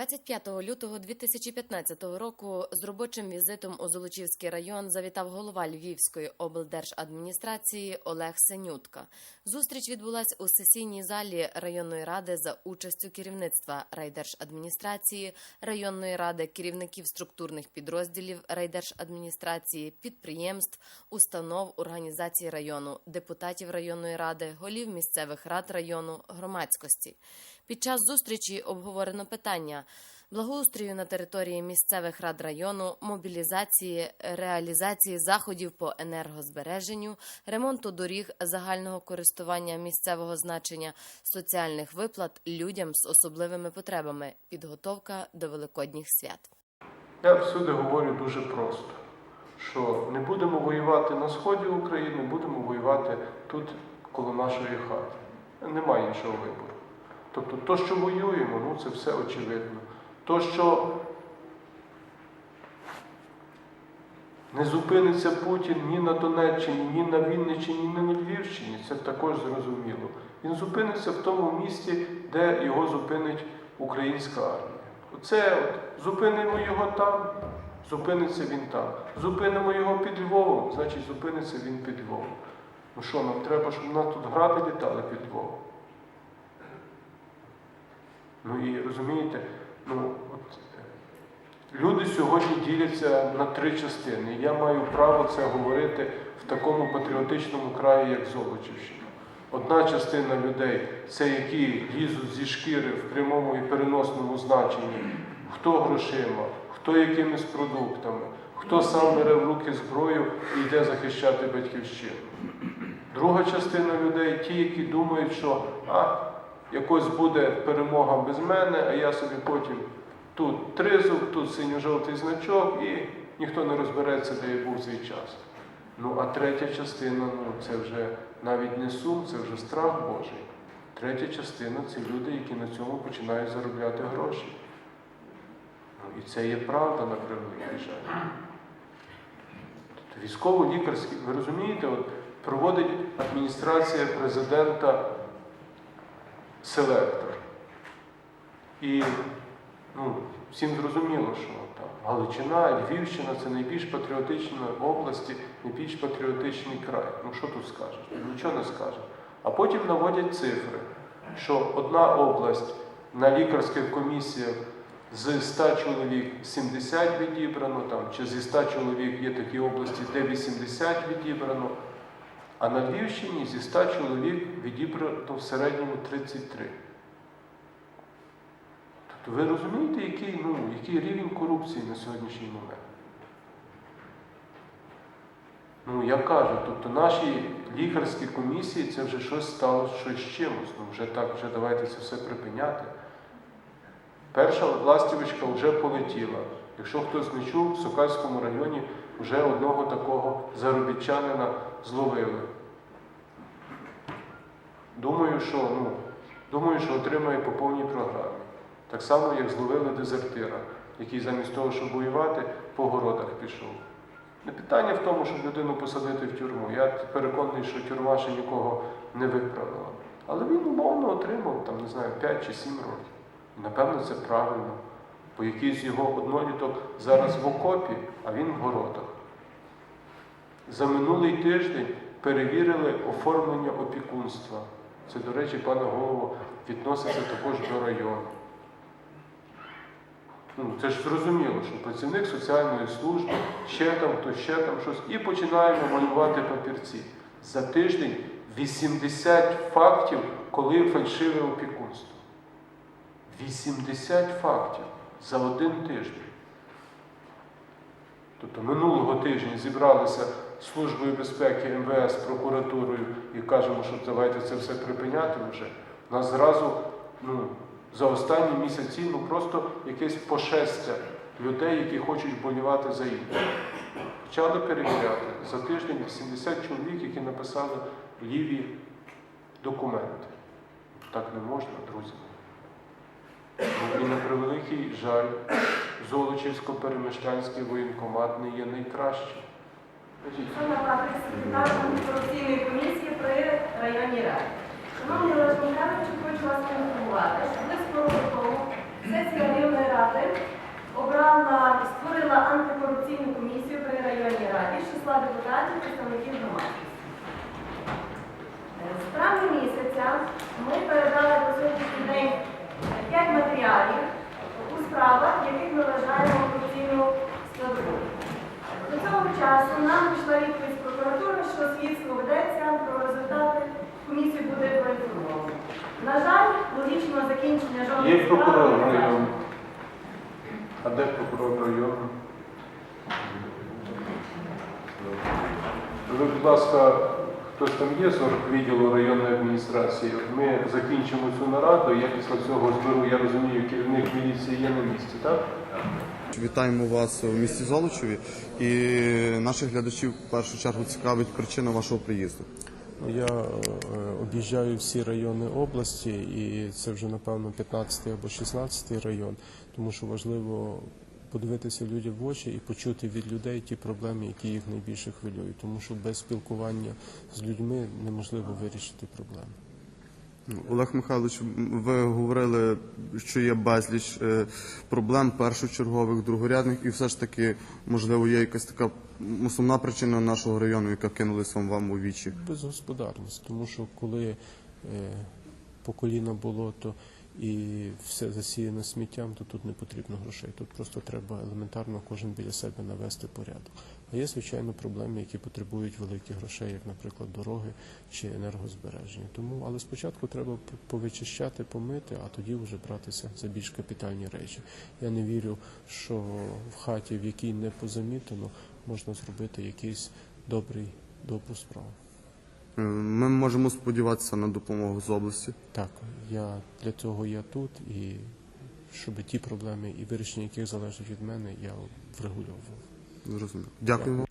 25 лютого 2015 року з робочим візитом у Золочівський район завітав голова Львівської облдержадміністрації Олег Синютка. Зустріч відбулась у сесійній залі районної ради за участю керівництва райдержадміністрації, районної ради, керівників структурних підрозділів райдержадміністрації, підприємств, установ, організацій району, депутатів районної ради, голів місцевих рад району, громадськості. Під час зустрічі обговорено питання благоустрою на території місцевих рад району, мобілізації, реалізації заходів по енергозбереженню, ремонту доріг загального користування місцевого значення, соціальних виплат людям з особливими потребами, підготовка до великодніх свят. Я всюди говорю дуже просто, що не будемо воювати на сході України, будемо воювати тут коло нашої хати. Немає іншого вибору. Тобто, то, що воюємо, ну це все очевидно. То, що не зупиниться Путін ні на Донеччині, ні на Вінниччині, ні на Львівщині, це також зрозуміло. Він зупиниться в тому місці, де його зупинить українська армія. Оце от, зупинимо його там, зупиниться він там. Зупинимо його під Львовом, значить зупиниться він під Львовом. Ну що, нам треба, щоб нас тут гради літали під Львовом? Ну і розумієте, ну от люди сьогодні діляться на три частини. Я маю право це говорити в такому патріотичному краї, як Золочівщина. Одна частина людей це які лізуть зі шкіри в прямому і переносному значенні, хто грошима, хто якимись продуктами, хто сам бере в руки зброю і йде захищати батьківщину. Друга частина людей ті, які думають, що а, якось буде перемога без мене, а я собі потім тут тризуб, тут синьо-жовтий значок, і ніхто не розбереться, де я був цей час. Ну, а третя частина, ну це вже навіть не сум, це вже страх Божий. Третя частина це люди, які на цьому починають заробляти гроші. Ну, і це є правда на превеликий жаль. Військово-лікарські, ви розумієте, от проводить адміністрація президента селектор. І ну, всім зрозуміло, що там Галичина, Львівщина це найбільш патріотичні області, найбільш патріотичний край. Ну що тут скажеш? Нічого не скажеш. А потім наводять цифри, що одна область на лікарських комісіях з 100 чоловік 70 відібрано, там, чи зі 100 чоловік є такі області, де 80 відібрано. А на Львівщині зі 100 чоловік відібрано в середньому 33. Тобто ви розумієте, який, ну, який рівень корупції на сьогоднішній момент? Ну, я кажу, тобто наші лікарські комісії це вже щось стало щось з чимось. Ну, вже так, вже давайте це все припиняти. Перша ластівочка вже полетіла. Якщо хтось не чув, в Сокальському районі вже одного такого заробітчанина зловили. Думаю, що, ну, думаю, що отримає по повній програмі. Так само, як зловили дезертира, який замість того, щоб воювати, по городах пішов. Не питання в тому, щоб людину посадити в тюрму. Я переконаний, що тюрма ще нікого не виправила. Але він умовно отримав, там, не знаю, 5 чи 7 років. І напевно це правильно. Бо якийсь його одноліток зараз в окопі, а він в городах. За минулий тиждень перевірили оформлення опікунства. Це, до речі, пане голово, відноситься також до району. Ну, це ж зрозуміло, що працівник соціальної служби, ще там, то ще там щось, і починаємо малювати папірці. За тиждень 80 фактів, коли фальшиве опікунство. 80 фактів за один тиждень. Тобто минулого тижня зібралися Службою безпеки МВС, прокуратурою і кажемо, що давайте це все припиняти вже. Нас зразу ну, за останні місяці ну, просто якесь пошестя людей, які хочуть вболівати за інших. Почали перевіряти. За тиждень 80 чоловік, які написали ліві документи. Так не можна, друзі. І на превеликий жаль, Золочівсько-переміщанський воєнкомат не є найкращим. Антикорупційної комісії при районній раді. Шановні Олег хочу вас поінформувати, що близько року сесія районної ради обрала, створила антикорупційну комісію при районній раді з числа депутатів представників громадськості. Е, З травня місяця ми передали по сьогоднішній день 5 матеріалів у справах, в яких ми вважаємо корупційну складову. До цього часу нам прийшла відповідь з прокуратури, що слідство ведеться, про результати комісії буде проінформовано. На жаль, логічного закінчення жодної Є прокурор району. А де прокурор району? Ви, будь ласка, хтось там є з відділу районної адміністрації? Ми закінчимо цю нараду, я після цього зберу, я розумію, керівник міліції є на місці, так? Вітаємо вас в місті Золочеві і наших глядачів в першу чергу цікавить причина вашого приїзду. Я е, об'їжджаю всі райони області, і це вже напевно 15 або 16 район, тому що важливо подивитися людям в очі і почути від людей ті проблеми, які їх найбільше хвилюють, тому що без спілкування з людьми неможливо вирішити проблеми. Олег Михайлович, ви говорили, що є безліч е, проблем першочергових, другорядних, і все ж таки, можливо, є якась така основна причина нашого району, яка кинулась вам вам у вічі. Безгосподарність, тому що коли е, по коліна болото і все засіяно сміттям, то тут не потрібно грошей. Тут просто треба елементарно кожен біля себе навести порядок. А є, звичайно, проблеми, які потребують великих грошей, як, наприклад, дороги чи енергозбереження. Тому, але спочатку треба повичищати, помити, а тоді вже братися за більш капітальні речі. Я не вірю, що в хаті, в якій не позамітано, можна зробити якийсь добрий добру справу. Е, Ми можемо сподіватися на допомогу з області. Так, я для цього я тут, і щоб ті проблеми, і вирішення яких залежать від мене, я врегульовував. Зрозуміло. Дякуємо.